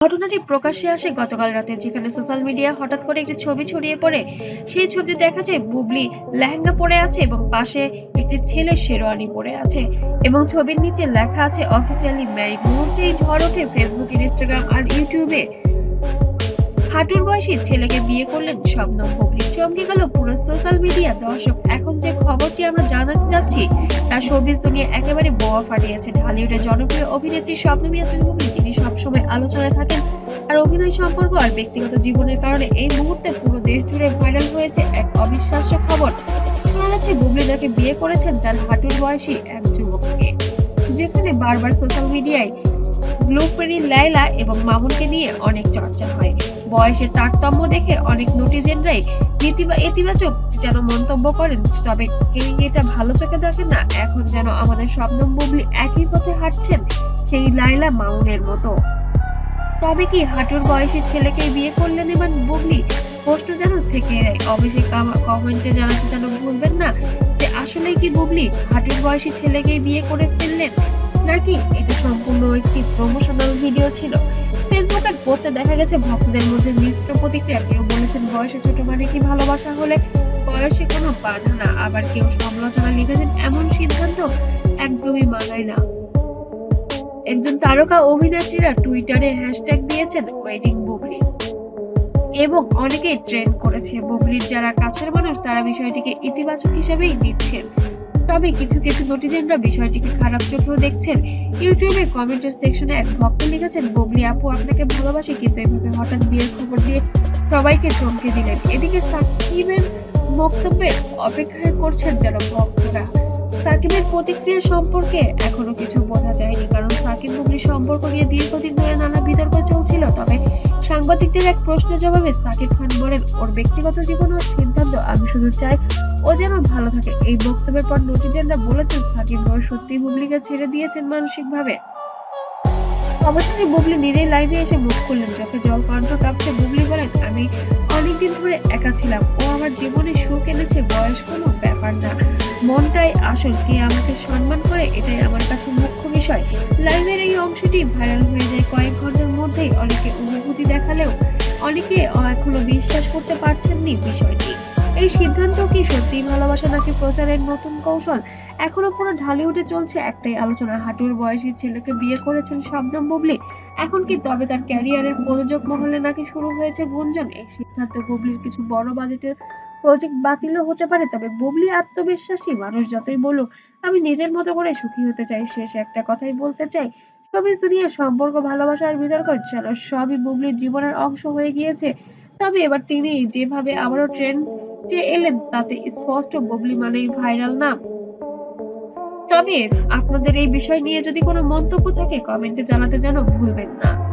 ঘটনাটি প্রকাশে আসে গতকাল রাতে, যেখানে সোশ্যাল মিডিয়া হঠাৎ করে একটি ছবি ছড়িয়ে পড়ে। সেই ছবিতে দেখা যায়, বুবলি লেহেঙ্গা পরে আছে এবং পাশে একটি ছেলে শেরওয়ানি পরে আছে এবং ছবির নিচে লেখা আছে অফিসিয়ালি ম্যারিড মুহূর্তেই ঝড় ওঠে ফেসবুক ইনস্টাগ্রাম আর ইউটিউবে হাঁটুর বয়সী ছেলেকে বিয়ে করলেন শবনম বুবলি চমকে গেল পুরো সোশ্যাল মিডিয়া দর্শক, এখন যে খবরটি আমরা জানাতে যাচ্ছি, তা শোবিজ দুনিয়া একেবারে বোয়া ফাটিয়েছে। ঢালিউডের জনপ্রিয় অভিনেত্রী শবনম ইয়াসমিন বুবলি যিনি সবসময় আলোচনায় থাকেন আর অভিনয় সম্পর্ক আর ব্যক্তিগত জীবনের কারণে এই মুহূর্তে পুরো দেশ জুড়ে ভাইরাল হয়েছে এক অবিশ্বাস্য খবর। শোনা যাচ্ছে বুবলি নাকি বিয়ে করেছেন তার হাঁটুর বয়সী এক যুবককে, যেখানে বারবার সোশ্যাল মিডিয়ায় গ্লুপেরি লাইলা এবং মামুনকে নিয়ে অনেক চর্চা হয়। বয়সের তারতম্য দেখে অনেক নটিজেনরাই ইতিবাচক যেন মন্তব্য করেন। তবে কেউ এটা ভালো চোখে দেখেন না, এখন যেন আমাদের শবনম বুবলি একই পথে হাঁটছেন সেই লাইলা মামুনের মতো। তবে কি হাঁটুর বয়সী ছেলেকে বিয়ে করলেন এবার বুবলি? প্রশ্ন যেন থেকে যায়। অবশ্যই কমেন্টে জানাতে যেন ভুলবেন না যে আসলে কি বুবলি হাঁটুর বয়সী ছেলেকে বিয়ে করে ফেললেন? নাকি এটা সম্পূর্ণ একটি প্রমোশনাল ভিডিও ছিল? ফেসবুকের পোস্টে দেখা গেছে ভক্তদের মধ্যে মিশ্র প্রতিক্রিয়া। কেউ বলেছেন বয়সে ছোট মানে কি ভালোবাসা হলে বয়সে কোনো বাধা না। আবার কেউ সমালোচনা লিখেছেন, এমন সিদ্ধান্ত একদমই মানায় না। একজন তারকা অভিনেত্রীরা টুইটারে হ্যাশট্যাগ দিয়েছেন, ওয়েডিং বুবলি। এবং অনেকেই ট্রেন্ড করেছে, বুবলির যারা কাছের মানুষ তারা বিষয়টিকে ইতিবাচক হিসেবেই নিচ্ছেন। তবে কিছু কিছু নটিজেনরা বিষয়টিকে খারাপ চোখেও দেখছেন। ইউটিউবে কমেন্টের সেকশনে এক ভক্ত লিখেছেন, বগলি আপু আপনাকে ভালোবাসি, কিন্তু এভাবে হঠাৎ বিয়ের খবর দিয়ে সবাইকে চমকে দিলেন। এদিকে সাকিবের বক্তব্যের অপেক্ষায় করছেন যেন ভক্তরা। সাকিবের প্রতিক্রিয়া সম্পর্কে এখনও কিছু বোঝা যায়নি, কারণ সাকিব বুবলি সম্পর্ক নিয়ে দীর্ঘদিন ধরে নানা বিতর্ক চলছিল। তবে সাংবাদিকদের এক প্রশ্নের জবাবে সাকিব খান বলেন, ওর ব্যক্তিগত জীবন ওর সিদ্ধান্ত, আমি শুধু চাই ও যেন ভালো থাকে। এই বক্তব্যের পর নোটিজেনরা বলেছেন সাকিব ওর সত্যি বুবলিকে ছেড়ে দিয়েছেন মানসিকভাবে। অবশেষে বুবলি নিজেই লাইভে এসে মুখ খুললেন। চোখে জল কণ্ঠ কাঁপছে বুবলি বলেন, আমি অনেকদিন ধরে একা ছিলাম। ও আমার জীবনে সুখ এনেছে, বয়স কোনো ব্যাপার না। মনটাই আসল। কে আমাকে সম্মান করে? এটাই আমার কাছে মুখ্য বিষয়। লাইভের এই অংশটি ভাইরাল হয়ে যায় কয়েক ঘণ্টার মধ্যেই। অনেকে অনুভূতি দেখালেও অনেকে এখনও বিশ্বাস করতে পারছেননি বিষয়টি। এই সিদ্ধান্ত কি সত্যি ভালোবাসা নাকি প্রচারের নতুন কৌশল? এখনও পুরো ঢালিউডে চলছে একটাই আলোচনা। হাঁটুর বয়সী ছেলেকে বিয়ে করেছেন শবনম বুবলি। এখন কি তবে তার ক্যারিয়ারের প্রযোজক মহলে নাকি শুরু হয়েছে গুঞ্জন? এই সিদ্ধান্ত বুবলির কিছু বড় বাজেটের প্রজেক্ট বাতিলও হতে পারে, তবে বুবলি আত্মবিশ্বাসী, মানুষ যতই বলুক, আমি নিজের মতো করে সুখী হতে চাই, শেষ একটা কথাই বলতে চাই। সবিজ দুনিয়া, সম্পর্ক ভালোবাসা আর বিতর্ক, যেন সবই বুবলির জীবনের অংশ হয়ে গিয়েছে। তবে এবার তিনি যেভাবে আবারও ট্রেন্ডে এলেন তাতে স্পষ্ট ববলি মানেই ভাইরাল নাম। তবে আপনাদের এই বিষয় নিয়ে যদি কোনো মন্তব্য থাকে কমেন্টে জানাতে যেন ভুলবেন না।